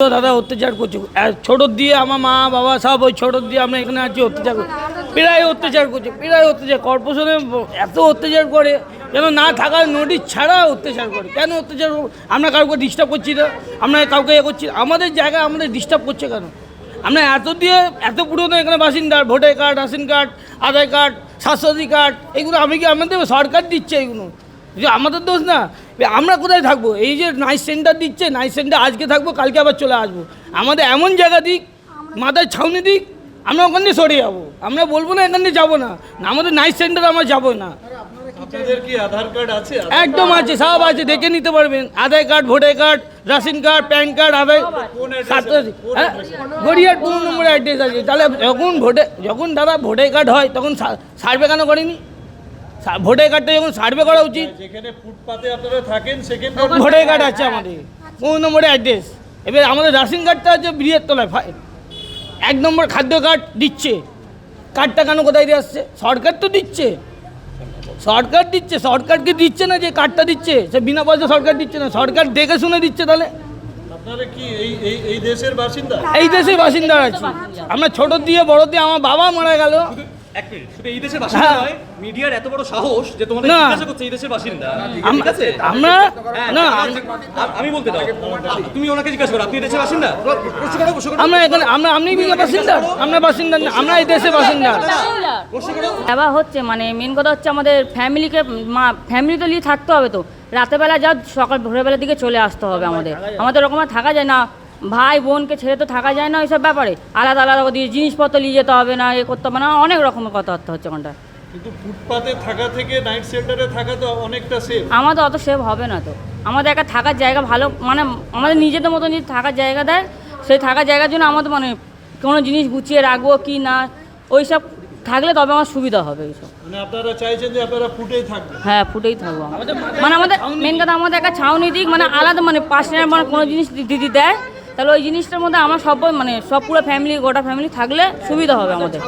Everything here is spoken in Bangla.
দাদা অত্যাচার করছে। ছোটোর দিয়ে আমার মা, বাবা সব ওই ছোটোর দিয়ে আমরা এখানে আছি অত্যাচার করছি প্রায় অত্যাচার করছে, প্রায় অত্যাচার। কর্পোরেশনে এত অত্যাচার করে, যেন না থাকার নোটিশ ছাড়া অত্যাচার করে। কেন অত্যাচার? আমরা কাউকে ডিস্টার্ব করছি না, আমরা কাউকে এ করছি। আমাদের জায়গায় আমাদের ডিস্টার্ব করছে কেন? আমরা এত দিয়ে, এত পুরনো এখানে বাসিন্দার voter card, ration card, Aadhaar card Swasthyasathi card, এগুলো আমি কি আমাদের সরকার দিচ্ছে এগুলো? যে আমাদের দোষ না। আমরা কোথায় থাকব? এই যে নাইট সেন্টার দিচ্ছে নাইট সেন্টার আজকে থাকব কালকে আবার চলে আসব। আমাদের এমন জায়গা দিক মাথায় ছাউনি দিক আমরা ওখান দিয়ে সরে যাব। আমরা বলব না এখান দিয়ে যাব না। আমাদের নাইট সেন্টার আমরা যাব না। একদম আছে সব আছে দেখে নিতে পারবেন। Aadhaar card voter card ration card pan card Aadhaar হ্যাঁ, গড়িয়ার পনেরো নম্বর অ্যাড্রেস আছে। তাহলে যখন ভোটে যখন দাদা ভোটার কার্ড হয় তখন সার্ভে কেন করেনি? ভোটার কার্ডটা যখন সার্ভে করা উচিত যেখানে ফুটপাতে আপনারা থাকেন সেখানে ভোটার কার্ড আছে আমাদের। পনেরো নম্বরে অ্যাড্রেস। এবার আমাদের রেশন কার্ডটা আছে বিয়ের তলায়। এক নম্বর খাদ্য কার্ড দিচ্ছে। কার্ডটা কেন কোথায় দিয়ে আসছে? সরকার তো দিচ্ছে। সরকার দিচ্ছে। সরকারকে দিচ্ছে না যে কার্ডটা দিচ্ছে? সে বিনা পয়সা সরকার দিচ্ছে না। সরকার দেখে শুনে দিচ্ছে তাহলে। কি এই এই এই দেশের বাসিন্দা? এই দেশের বাসিন্দা আছি। আমরা ছোট দিয়ে বড় দিয়ে আমার বাবা মারা গেল। এক মিনিট শুধু এই দেশের বাসিন্দা। নয় মিডিয়ার এত বড় সাহস যে তোমাদের জিজ্ঞাসা করছে এই দেশের বাসিন্দা। ঠিক আছে? আমরা না আমি বলতে দাও। তুমি ওনাকে জিজ্ঞাসা করো আপনি এই দেশের বাসিন্দা? প্রশ্ন করো প্রশ্ন করো। আমরা এখানে আমরা আপনি বাসিন্দা। আমরা বাসিন্দা আমরা এই দেশের বাসিন্দা। প্রশ্ন হচ্ছে মানে মেন কথা হচ্ছে আমাদের ফ্যামিলিকে মা ফ্যামিলি তো নিয়ে থাকতে হবে তো। রাতেরবেলা যা সকাল ভোরবেলার দিকে চলে আসতে হবে আমাদের। আমাদের ওরকম আর থাকা যায় না। ভাই বোনকে ছেড়ে তো থাকা যায় না ওইসব ব্যাপারে। আলাদা আলাদা দিয়ে জিনিসপত্র নিয়ে যেতে হবে না এ করতে হবে না অনেক রকমের কথাবার্তা হচ্ছে ওখানটা কিন্তু ফুটপাতে থাকা থেকে নাইট সেন্টারে থাকা তো অনেকটা সেফ আমাদের অত সেভ হবে না তো। আমাদের একটা থাকার জায়গা ভালো মানে আমাদের নিজেদের মতো যদি থাকার জায়গা দেয় সেই থাকার জায়গার জন্য আমাদের মানে কোনো জিনিস গুছিয়ে রাখব কি না ওইসব থাকলে তবে আমার সুবিধা হবে এইসব। মানে আপনারা চাইছেন যে আপনারা ফুটেই থাকবেন। হ্যাঁ ফুটেই থাকব। মানে আমাদের মেন কথা আমাদের একটা ছাউনি দিক মানে আলাদা মানে পার্সোনাল মানে কোনো জিনিস দিদি দেয় তাহলে ওই জিনিসটার মধ্যে আমার সব মানে সব পুরো ফ্যামিলি গোটা ফ্যামিলি থাকলে সুবিধা হবে আমাদের।